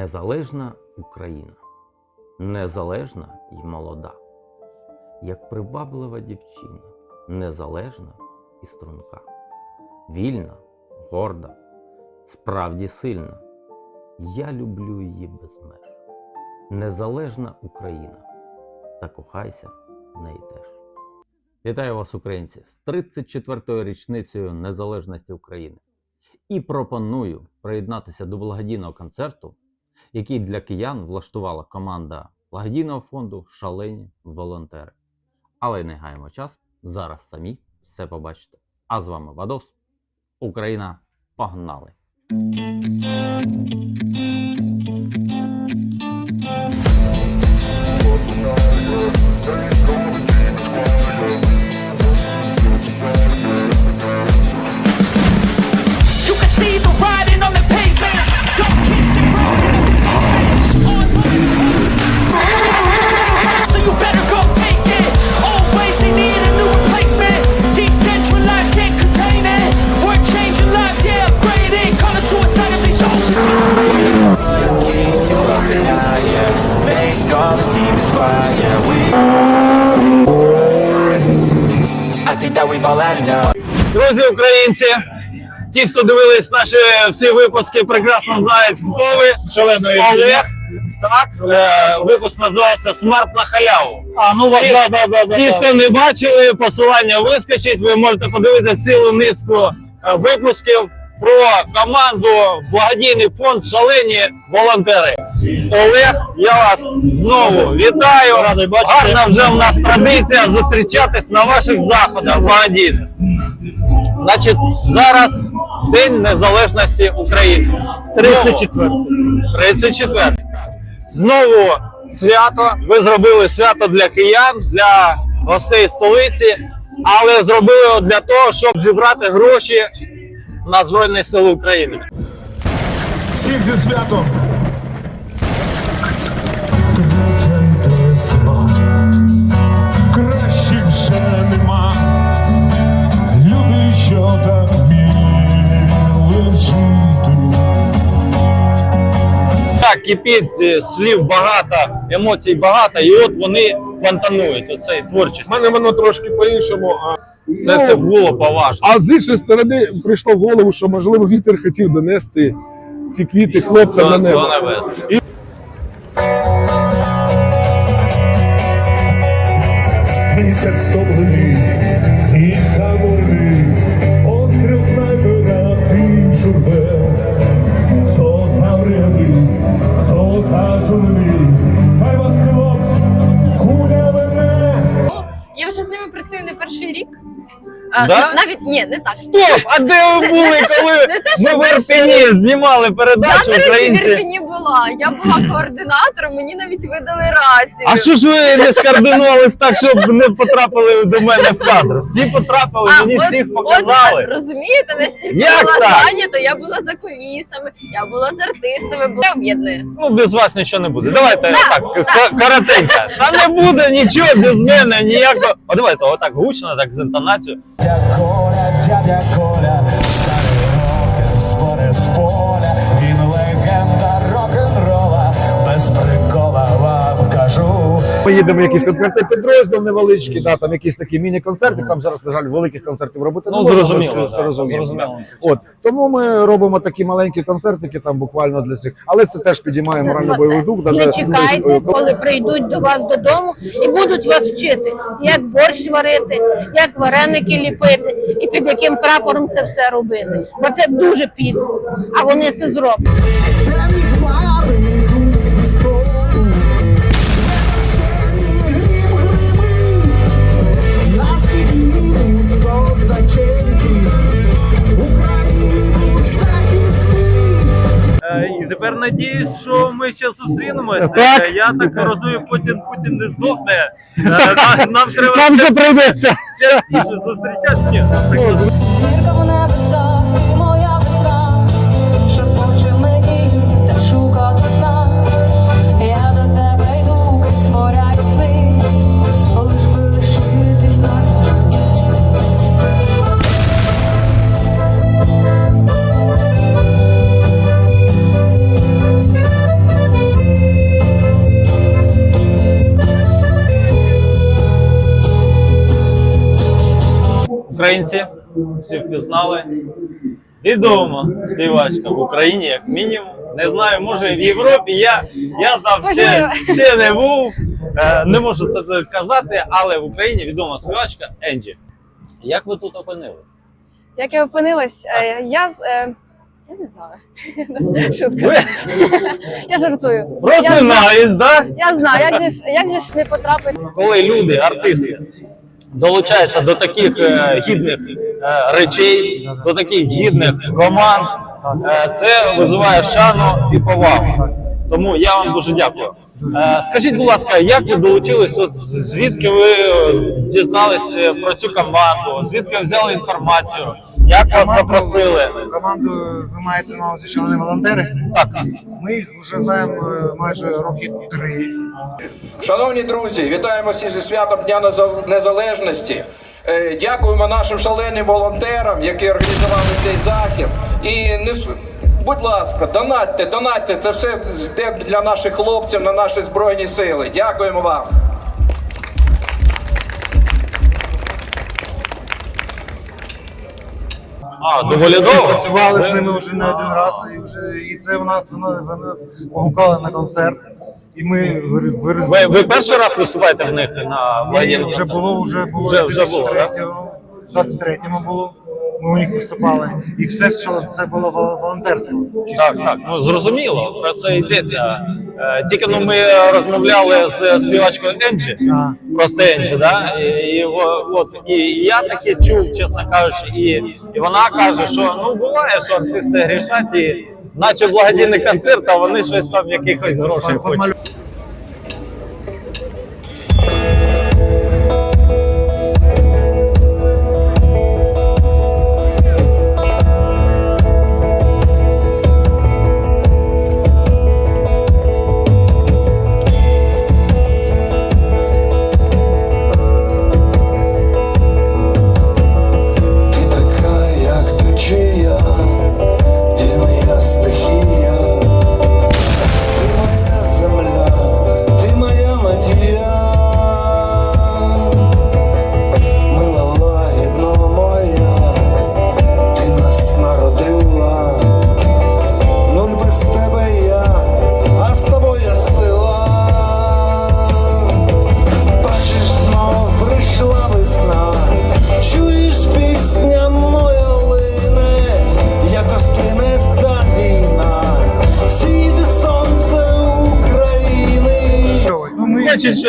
Незалежна Україна, незалежна і молода, як приваблива дівчина, незалежна і струнка, вільна, горда, справді сильна. Я люблю її без меж. Незалежна Україна, закохайся в неї теж. Вітаю вас, українці, з 34-ю річницею Незалежності України і пропоную приєднатися до благодійного концерту, який для киян влаштувала команда благодійного фонду Шалені волонтери. Але не гаємо час, зараз самі все побачите. А з вами Вадос, Україна, погнали! Друзі українці, ті, хто дивились наші всі випуски, прекрасно знають, хто ви. Шаленої Олег. Так, е, випуск називався Смарт на халяву. А, ну Ті- да, да, да, да, Ті, хто не бачили, посилання вискочить. Ви можете подивитися цілу низку е, випусків про команду благодійний фонд Шалені волонтери. Олег, я вас знову вітаю. Радий бачити. Гарна вже в нас традиція зустрічатись на ваших заходах благодійних. Значить, зараз День Незалежності України. 34. 34. Знову свято. Ви зробили свято для киян, для гостей столиці, але зробили його для того, щоб зібрати гроші на Збройні Сили України. Всіх зі святом. Так, кипить е, слів багато, емоцій багато, і от вони фонтанують оцей творчість. У мене воно трошки по-іншому. А, Все ну, це було поважно. а з іншої сторони прийшло в голову, що можливо вітер хотів донести ці квіти хлопцям на до небо. небес. Місяць стогли і завори, А, Да? Навіть ні, не так. Стоп! А де ви були, коли не те, що ми в Ірпені знімали Я, передачу до речі, в українці? Ірпені була. Я була координатором, мені навіть видали рацію. А що ж ви не скоординувались так, щоб не потрапили до мене в кадр? Всі потрапили, А, мені от- всіх от, показали. розумієте, настільки Як була так? зайнята, я була за кулісами, я була з артистами, була об'єднує. Ну, без вас нічого не буде. Давайте так, к- коротенько. Та не буде нічого без мене, ніякого. О, давайте отак гучно, так з інтонацією. じゃこらじゃじゃこ кажу. Ми їдемо в якийсь концертний підрозділ невеличкий, да, там якісь такі міні-концерти. Там зараз, на жаль, великих концертів робити Ну, можна, зрозуміло, ми да, це розуміємо. зрозуміло. да. От тому ми робимо такі маленькі концертики, там буквально для цих, але це теж підіймає морально бойовий дух. Не даже- чекайте, коли прийдуть до вас додому і будуть вас вчити, як борщ варити, як вареники ліпити, і під яким прапором це все робити. Бо це дуже підло, а вони це зроблять. І тепер надіюсь, що ми ще зустрінемося. Так. Е, Я так розумію, Путін Путін не здохне. Е, Нам, нам треба Нам вже прийдеться. частіше зустрічатися. Українці, всі впізнали. Відома співачка в Україні, як мінімум. Не знаю, може в Європі. Я, я там ще, ще не був, е, не можу це казати, але в Україні відома співачка Енджі. Як ви тут опинились? Як я опинилась, е, я е, Я не знаю. Шутка. Ви Я жартую. Я, просинались, да? я знаю, як же ж як же ж не потрапити. коли люди, артисти, долучаються до таких е, гідних е, речей, до таких гідних команд, е, це визиває шану і повагу. Тому я вам дуже дякую. Скажіть, будь ласка, як ви долучились? От звідки ви дізналися про цю команду? Звідки взяли інформацію? Як вас запросили? Команду ви маєте на увазі шалені волонтери? Так, Ми їх вже знаємо е, майже роки три. Шановні друзі, вітаємо всіх зі святом Дня Неза- Незалежності. Е, Дякуємо нашим шаленим волонтерам, які організували цей захід. І не с- будь ласка, донатьте, донатьте. Це все йде для наших хлопців на наші збройні сили. Дякуємо вам. А доволі довго. Працювали з ними вже не один раз, і вже і це в нас вони, вони нас погукали на концерт. І ми вир- Ви, ви перший раз виступаєте в них на Ні, вже було, вже було Вже- вже було, в 23-му було. Ми у них виступали. І все, що це було волонтерство. Так, так, ну зрозуміло, про це йдеться. Е, Тільки ну, ми розмовляли з співачкою Енджі, просто Енджі, да? І, і, от, і я таке чув, чесно кажучи, і, і вона каже, що ну буває, що артисти грішать, і наче благодійний концерт, а вони щось там якихось грошей хочуть.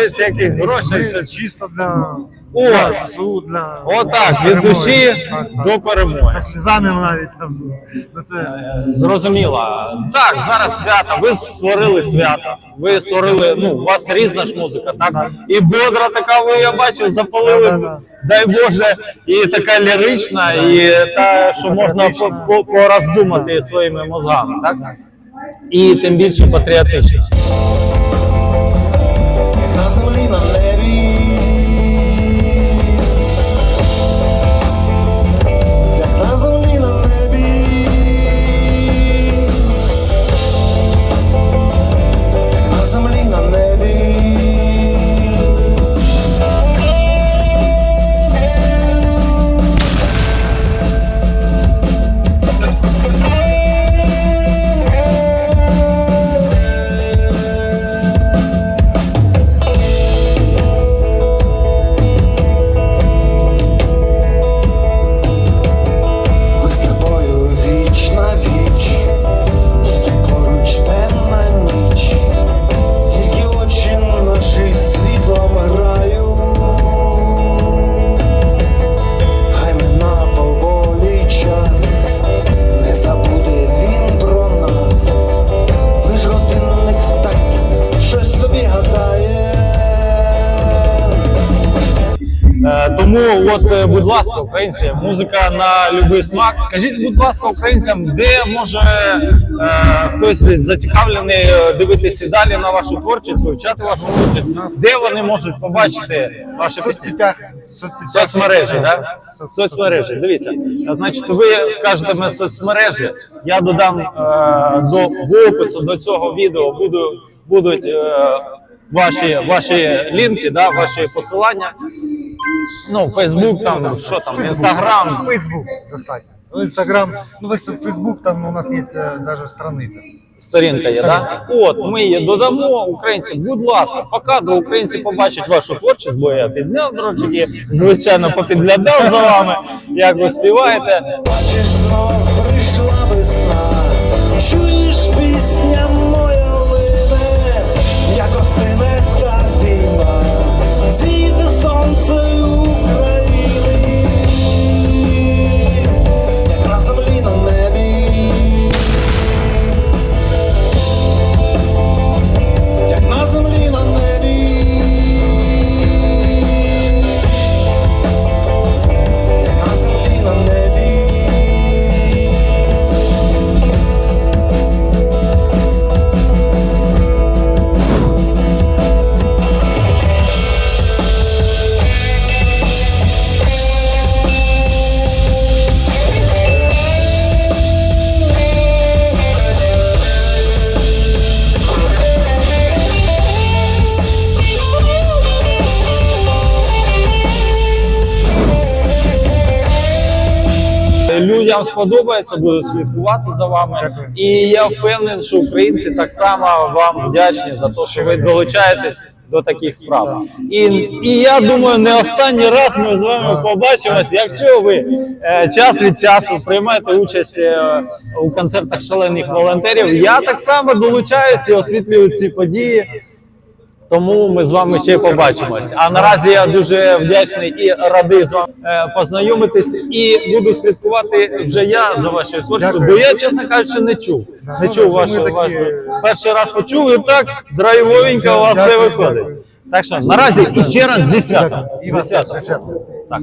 Щось, яких грошей, ми щось. чисто для, О! ЗСУ, для Отак, від перемоги. душі Так, так. до перемоги. Зі сльозами навіть там. Ну, це Зрозуміло. Так, зараз свято. Ви створили свято. Ви створили, ну, у вас різна ж музика, так? І бодра така, ви я бачив, запалили. Да-да-да. Дай Боже, і така лірична, і та, що можна по- по- пороздумати своїми мозгами, так? І тим більше патріотична. Ласка, українці, музика на любий смак. Скажіть, будь ласка, українцям, де може е, хтось зацікавлений е, дивитися далі на вашу творчість, вивчати вашу творчість, де вони можуть побачити ваші пісні? Соцмережі, так? Соцмережі. Дивіться. Значить, ви скажете ми соцмережі. Я додам е, до опису до цього відео буду, будуть е, ваші, ваші лінки, да, ваші посилання. Ну, Фейсбук, там, що там, Інстаграм. Фейсбук достатньо. Ну, Інстаграм, ну весь Фейсбук, там у нас є навіть страниця. Сторінка є, так? От, ми її додамо. Українці, будь ласка, поки до українці побачать вашу творчість, бо я підзняв дрочики, звичайно, попідглядав за вами, як ви співаєте. Бачиш, знов прийшла весна, чуєш пісня Людям сподобається, будуть слідкувати за вами. І я впевнений, що українці так само вам вдячні за те, що ви долучаєтесь до таких справ. І, і я думаю, не останній раз ми з вами побачимось. Якщо ви е, час від часу приймаєте участь е, у концертах шалених волонтерів, я так само долучаюсь і освітлюю ці події. Тому ми з вами ще побачимось. А наразі я дуже вдячний і радий з вами е, познайомитись. І буду слідкувати вже я за вашою творчістю, бо я, чесно кажучи, не чув. Не чув вашого. такі- вашого. Перший раз почув і так драйвовенько у вас все виходить. Так що наразі і ще раз зі святом. Зі святом. Так.